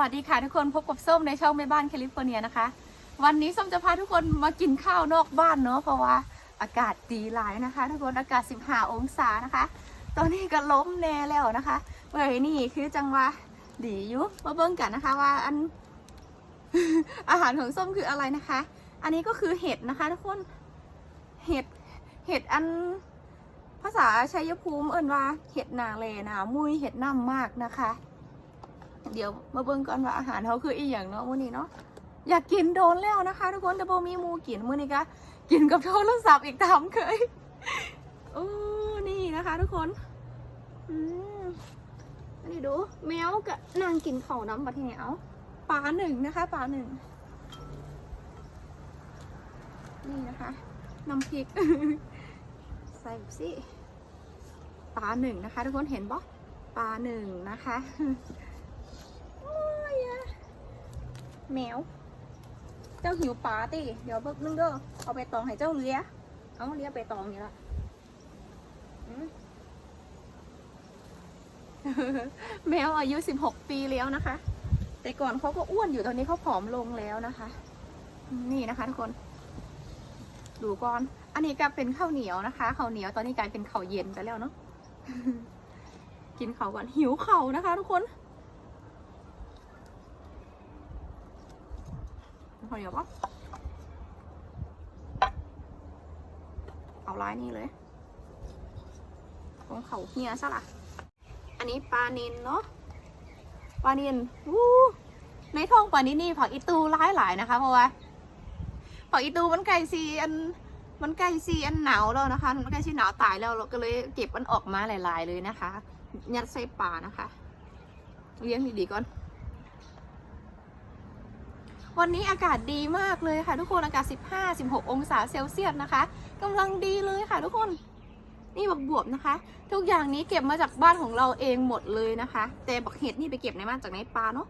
วัสดีค่ะทุกคนพบกับส้มในช่องแม่บ้านแคลิฟอร์เนียนะคะ วันนี้ส้มจะพาทุกคนมากินข้าวนอกบ้านเนาะเพราะว่าอากาศดีหลายนะคะ ทุกคนอากาศ 15 องศานะคะ ตอนนี้ก็ล้มแน่แล้วนะคะเว้ยนี่คือจังหวะดีอยู่มาเบิ่งกันนะคะว่าอัน อาหารของส้มคืออะไรนะคะ อันนี้ก็คือเห็ดนะคะ ทุกคนเห็ดเห็ดอันภาษาชัยภูมิเอิ่นว่าเห็ดนาเลนะมุยเห็ดน้ำมากนะคะ เดี๋ยวมาเบิ่งก่อนว่าอาหารเขาคืออีหยังเนาะมื้อนี้เนาะอยากกินโดนแล้วนะคะ ทุกคนแต่บ่มีมูกินมื้อนี้ก็กินกับโทรศัพท์อีกตามเคยโอ้นี่นะคะ ทุกคนอืมอันนี้ดู แมวกับนางกินข้าน้ำบัดทีนี้เอาปลาหนึ่งนะคะปลาหนึ่งนี่นะคะน้ำพริกใส่สิปลาหนึ่งนะคะ ทุกคนเห็นปะปลาหนึ่งนะคะ โอ้ยอะ แมว เจ้าหิวปลาติ เดี๋ยวเบิกนึงเด้อเอาไปตองให้เจ้าเลี้ยเอาเลี้ยไปตองนี่ละแมวอายุ 16 ปีแล้วนะคะ แต่ก่อนเขาก็อ้วนอยู่ตอนนี้เขาผอมลงแล้วนะคะ นี่นะคะทุกคน ดูก่อน อันนี้ก็เป็นข้าวเหนียวนะคะข้าวเหนียวตอนนี้กลายเป็นข้าวเย็นไปแล้วเนาะกินข้าวก่อนหิวเข่านะคะ ทุกคน ข้าเหนียวปะเอาลายนี่เลยของเขาเฮียซะละอันนี้ปลานินเนาะปลานินวู้ในท้องปลานินนี่ผักอีตูร้ายหลายนะคะ เพราะว่าผักอีตูมันไก่ซีอันมันใกล้ซีอันหนาวแล้วนะคะ มันใกล้ซีหนาวตายแล้วเราก็เลยเก็บมันออกมาหลาย ๆ เลยนะคะ ยัดใส่ป่านะคะ เลี้ยงดีๆก่อน วันนี้อากาศดีมากเลยค่ะทุกคนอากาศ 15-16 องศาเซลเซียสนะคะกำลังดีเลยค่ะทุกคนนี่บักบวบนะคะ ทุกอย่างนี้เก็บมาจากบ้านของเราเองหมดเลยนะคะ แต่บักเห็ดนี่ไปเก็บในบ้านจากในป่าเนาะ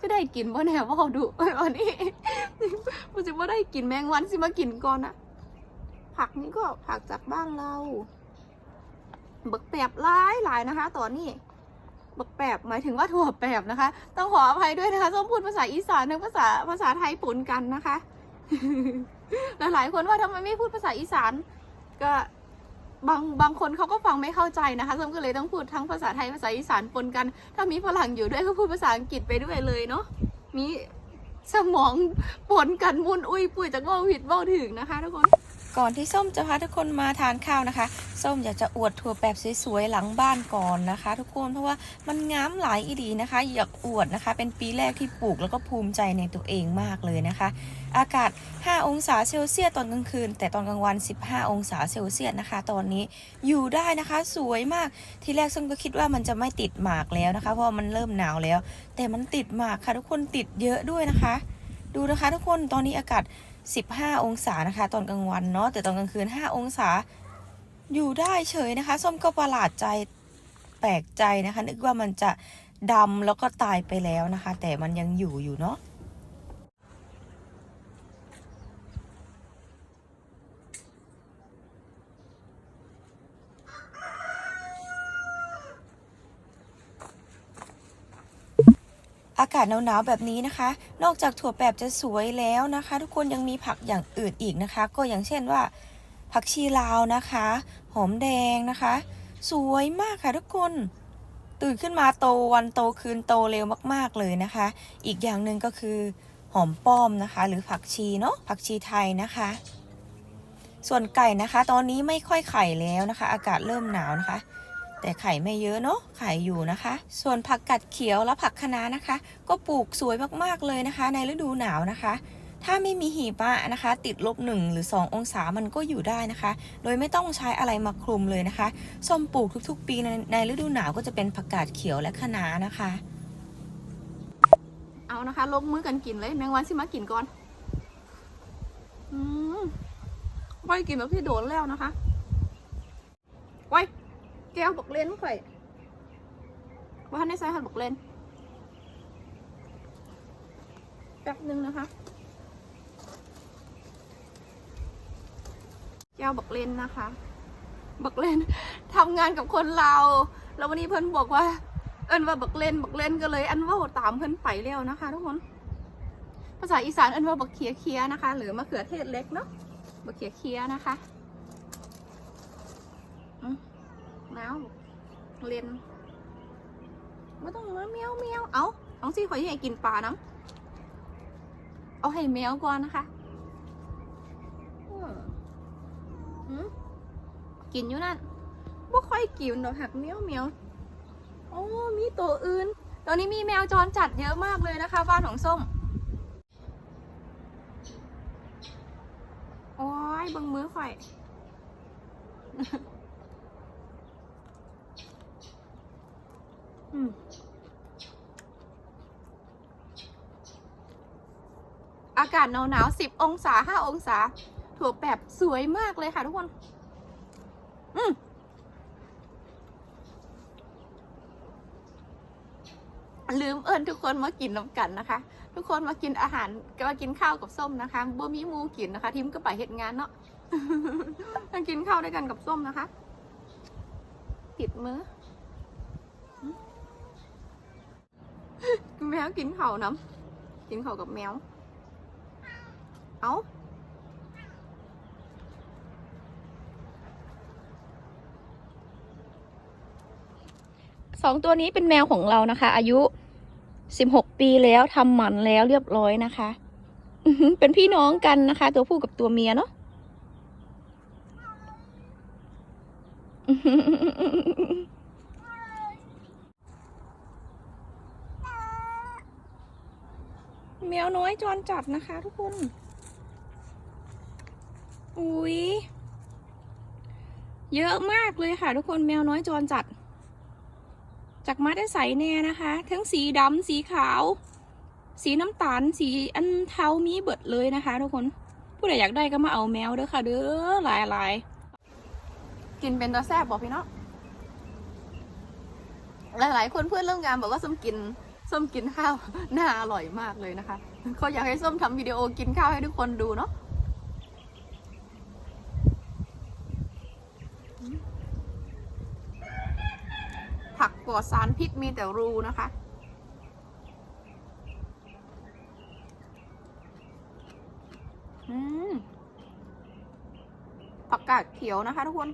จะได้กินบ่แน่ว่าเขาดุวันนี้มันจะว่าได้กินแมงวันสิมากินก่อนอะผักนี้ก็ผักจากบ้านเรา บักแปบหลายหลายนะคะตอนนี้ บักแปบหมายถึงว่าถั่วแปบนะคะ ต้องขออภัยด้วยนะคะต้องพูดภาษาอีสานทั้งภาษาภาษาไทยปนกันนะคะ หลายๆคนว่าทำไมไม่พูดภาษาอีสาน ก็บางบางคนเขาก็ฟังไม่เข้าใจนะคะส้มก็เลยต้องพูดทั้งภาษาไทยภาษาอีสานปนกัน ถ้ามีฝรั่งอยู่ด้วยก็พูดภาษาอังกฤษไปด้วยเลยเนาะมีสมองปนกันมุนอุ้ยปุ้ยจะเว่าผิดเว่าถึงนะคะทุกคน ก่อนที่ส้มจะพาทุกคนมาทานข้าวนะคะ ส้มอยากจะอวดถั่วแบบสวยๆหลังบ้านก่อนนะคะ ทุกคนเพราะว่ามันงามหลายอีดีนะคะ อยากอวดนะคะ เป็นปีแรกที่ปลูกแล้วก็ภูมิใจในตัวเองมากเลยนะคะ อากาศ 5 องศาเซลเซียสตอนกลางคืน แต่ตอนกลางวัน 15 องศาเซลเซียสนะคะ ตอนนี้อยู่ได้นะคะสวยมากทีแรกส้มก็คิดว่ามันจะไม่ติดหมากแล้วนะคะ เพราะว่ามันเริ่มหนาวแล้ว แต่มันติดหมากค่ะ ทุกคนติดเยอะด้วยนะคะ ดูนะคะ ทุกคนตอนนี้อากาศ 15 องศานะคะ ตอนกลางวันเนาะแต่ตอนกลางคืน 5 องศาอยู่ได้เฉยนะคะ ส้มก็ประหลาดใจแปลกใจนะคะ นึกว่ามันจะดำแล้วก็ตายไปแล้วนะคะ แต่มันยังอยู่อยู่เนาะ อากาศหนาวๆแบบนี้นะคะ นอกจากถั่วแปบจะสวยแล้วนะคะ ทุกคนยังมีผักอย่างอื่นอีกนะคะ ก็อย่างเช่นว่า ผักชีลาวนะคะ หอมแดงนะคะ สวยมากค่ะทุกคนตื่นขึ้นมาโตวันโตคืนโตเร็วมากๆเลยนะคะ อีกอย่างหนึ่งก็คือหอมป้อมนะคะ หรือผักชีเนาะผักชีไทยนะคะ ส่วนไก่นะคะ ตอนนี้ไม่ค่อยไข่แล้วนะคะ อากาศเริ่มหนาวนะคะ แต่ไข่ไม่เยอะเนาะไข่อยู่นะคะ ส่วนผักกัดเขียวและผักคะน้านะคะ ก็ปลูกสวยมากๆเลยนะคะ ในฤดูหนาวนะคะ ถ้าไม่มีหิมะนะคะ ติดลบหนึ่งหรือ 2 องศามันก็อยู่ได้นะคะ โดยไม่ต้องใช้อะไรมาคลุมเลยนะคะส้มปลูกทุกๆ ปีในในฤดูหนาวก็จะเป็นผักกาดเขียวและคะน้านะคะ เอานะคะลงมือกันกินเลยแมงวันสิมากินก่อนอืมไว้กินแบบที่โดนแล้วนะคะ ก้วบอกเล่นข่อยว่าท่านได้ใส่หันบอกเล่นแป๊บนึงนะคะแก้วบอกเล่นนะคะบอกเล่นทำงานกับคนเรา แล้ววันนี้เพื่อนบอกว่า เอินว่าบักเล่นบักเล่นก็เลย อันว่าตามเพิ่อนไปแล้วนะคะ ทุกคน ภาษาอีสานเอินว่าบักเคียเคียนะคะ หรือมะเขือเทศเล็กเนาะบักเคียเคียนะคะ อืม น้าวเล่นไม่ต้องมาเมียวเมียวเอาเอาสิขอยให้กินปลาน้ำเอาให้แมวก่อนนะคะอืมหืมกินอยู่นั่นบ่ค่อยกินดอกหักเมียวเมียวโอ้มีตัวอื่น ตอนนี้มีแมวจรจัดเยอะมากเลยนะคะ บ้านของส้ม โอ้ยเบังมือข่อย อืมอากาศหนาวหนาวสิบองศาห้าองศาถั่วแบบสวยมากเลยค่ะทุกคน อืมลืมเอิญทุกคนมากินน้ำกันนะคะ ทุกคนมากินอาหารมากินข้าวกับส้มนะคะบ่มีมูกินนะคะ ทิมก็ไปเหตุงานเนาะมากินข้าวด้วยกันกับส้มนะคะ ติดมือ แมวกินเขาน้ำกินเขากับแมว เอาสองตัวนี้เป็นแมวของเรานะคะ อายุสิบหกปีแล้วทำหมันแล้วเรียบร้อยนะคะ เป็นพี่น้องกันนะคะ ตัวผู้กับตัวเมียเนาะ อื้อหือ แมวน้อยจรจัดนะคะ ทุกคน อุ้ยเยอะมากเลยค่ะ ทุกคนแมวน้อยจรจัด จากมาได้ใสแน่นะคะ ทั้งสีดำสีขาว สีน้ำตาล สีอันเทามีเบิดเลยนะคะ ทุกคน ผู้ใดอยากได้ก็มาเอาแมวเด้อค่ะ เด้อหลายหลายกินเป็นตาแซ่บบอกพี่เนาะหลายๆคนเพื่อนเร่วมงานบอกว่าสมกิน ส้มกินข้าวน่าอร่อยมากเลยนะคะเขาอยากให้ส้มทำวิดีโอกินข้าวให้ทุกคนดูเนาะผักปลอดสารพิษมีแต่รูนะคะอืมผักกาดเขียวนะคะทุกคน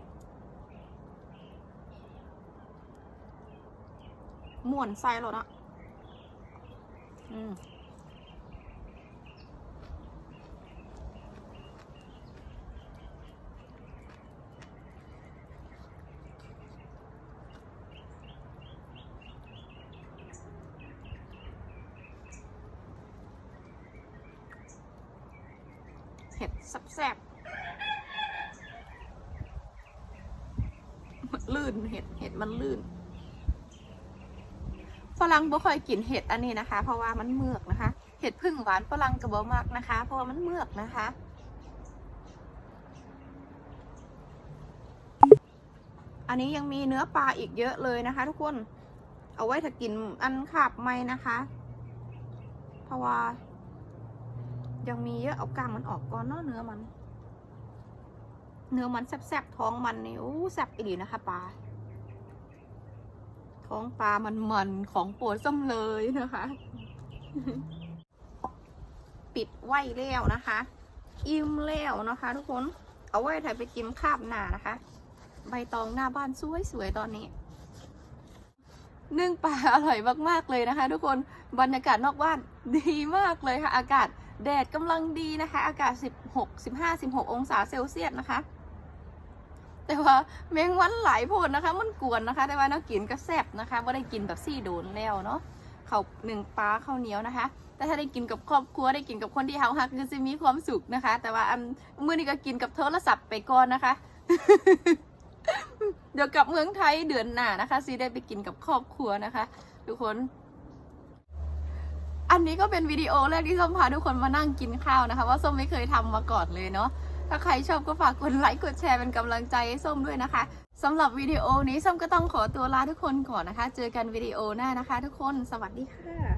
ม่วนไส้แล้วนะ อืมเห็ดแซ่บๆมันลื่นเห็ด เห็ดมันลื่น ฝรั่งบ่ค่อยกินเห็ดอันนี้นะคะ เพราะว่ามันเมือกนะคะ เห็ดพึ่งหวานฝรั่งก็บ่มากนะคะ เพราะว่ามันเมือกนะคะอันนี้ยังมีเนื้อปลาอีกเยอะเลยนะคะ ทุกคน เอาไว้ถ้ากินอันขาบไม่นะคะ เพราะว่า ยังมีเยอะเอากลางมันออกก่อนเนาะเนื้อมัน เนื้อมันแซ่บๆท้องมันนี่โอ้แซ่บอีหลีนะคะปลา ท้องปลามันมันของโปรดส้มเลยนะคะ ปิดไหว้แล้วนะคะ อิ่มแล้วนะคะ ทุกคน เอาไว้ถ่ายไปกินคาบหนานะคะ ใบตองหน้าบ้านสวยๆตอนนี้นึ่งปลาอร่อยมากๆเลยนะคะ ทุกคนบรรยากาศนอกบ้านดีมากเลยค่ะ อากาศแดดกำลังดีนะคะ อากาศ 16 15 16 องศาเซลเซียสนะคะ แต่ว่าแมงวันหลายโพดนะคะ มันกวนนะคะ แต่ว่านักกินก็แซ่บนะคะว่าได้กินแบบซี่โดนแล้วเนาะเขาวหนึ่งปลาข้าวเหนียวนะคะ แต่ถ้าได้กินกับครอบครัวได้กินกับคนที่เฮาฮักคือจะมีความสุขนะคะ แต่ว่าอันมื้อนี้ก็กินกับโทรศัพท์ไปก่อนนะคะ เดี๋ยวกลับเมืองไทยเดือนหน้านะคะซีได้ไปกินกับครอบครัวนะคะ ทุกคน อันนี้ก็เป็นวิดีโอแรกที่ส้มพาทุกคนมานั่งกินข้าวนะคะ ว่าส้มไม่เคยทำมาก่อนเลยเนาะ ถ้าใครชอบก็ฝากกดไลค์กดแชร์เป็นกำลังใจให้ส้มด้วยนะคะสำหรับวิดีโอนี้ส้มก็ต้องขอตัวลาทุกคนก่อนนะคะ เจอกันวิดีโอหน้านะคะ ทุกคนสวัสดีค่ะ